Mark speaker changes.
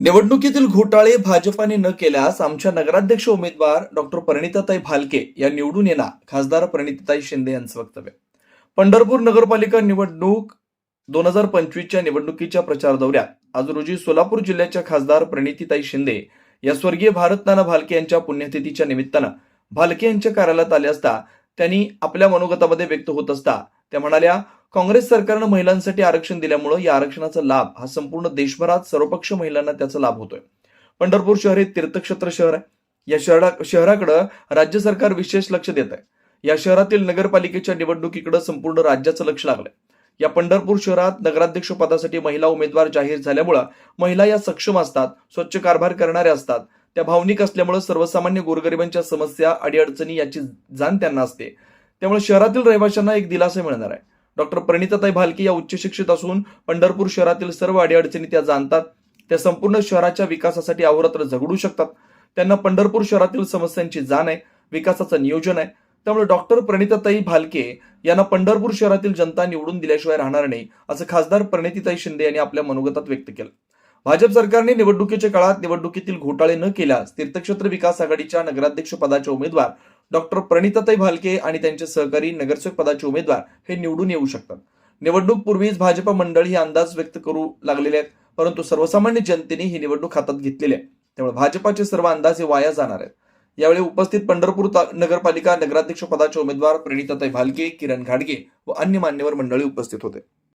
Speaker 1: निवडणुकीतील घोटाळे भाजपाने न केल्यास आमच्या नगराध्यक्ष उमेदवार डॉक्टर परिणिताताई भालके या निवडून येणार खासदार परिणिताताई शिंदे यांचं वक्तव्य. पंढरपूर नगरपालिका निवडणूक दोन हजार पंचवीसच्या निवडणुकीच्या प्रचार दौऱ्यात आज रोजी सोलापूर जिल्ह्याच्या खासदार प्रणितीताई शिंदे या स्वर्गीय भारतनाना भालके यांच्या पुण्यतिथीच्या निमित्तानं भालके यांच्या कार्यालयात आले असता त्यांनी आपल्या मनोगतामध्ये व्यक्त होत असता त्या म्हणाल्या काँग्रेस सरकारनं महिलांसाठी आरक्षण दिल्यामुळं या आरक्षणाचा लाभ हा संपूर्ण देशभरात सर्वपक्ष महिलांना त्याचा लाभ होतोय. पंढरपूर शहर हे तीर्थक्षेत्र शहर आहे. या शहरा शहराकडं राज्य सरकार विशेष लक्ष देत आहे. या शहरातील नगरपालिकेच्या निवडणुकीकडे संपूर्ण राज्याचं लक्ष लागलंय. या पंढरपूर शहरात नगराध्यक्ष पदासाठी महिला उमेदवार जाहीर झाल्यामुळं महिला या सक्षम असतात स्वच्छ कारभार करणाऱ्या असतात. त्या भावनिक असल्यामुळे सर्वसामान्य गोरगरिबांच्या समस्या अडीअडचणी याची जाण त्यांना असते. त्यामुळे शहरातील रहिवाशांना एक दिलासा मिळणार आहे. डॉक्टर प्रणिताताई भालके या उच्च शिक्षित असून पंढरपूर शहरातील सर्व अडीअडचणी त्या जाणतात. त्या संपूर्ण शहराच्या विकासासाठी अहोरात्र झगडू शकतात. त्यांना पंढरपूर शहरातील समस्यांची जाण आहे विकासाचं नियोजन आहे. त्यामुळे डॉक्टर प्रणिताताई भालके यांना पंढरपूर शहरातील जनता निवडून दिल्याशिवाय राहणार नाही असं खासदार प्रणितीताई शिंदे यांनी आपल्या मनोगतात व्यक्त केलं. भाजप सरकारने निवडणुकीच्या काळात निवडणुकीतील घोटाळे न केल्यास तीर्थक्षेत्र विकास आघाडीच्या नगराध्यक्ष पदाचे उमेदवार डॉक्टर प्रणिताताई भालके आणि त्यांचे सहकारी नगरसेवक पदाचे उमेदवार हे निवडून येऊ शकतात. निवडणूक पूर्वीच भाजप मंडळ हे अंदाज व्यक्त करू लागलेले आहेत परंतु सर्वसामान्य जनतेने ही निवडणूक हातात घेतलेली आहे. त्यामुळे भाजपाचे सर्व अंदाज हे वाया जाणार आहेत. यावेळी उपस्थित पंढरपूर नगरपालिका नगराध्यक्ष पदाचे उमेदवार प्रणिताताई भालके किरण घाडगे व अन्य मान्यवर मंडळी उपस्थित होते.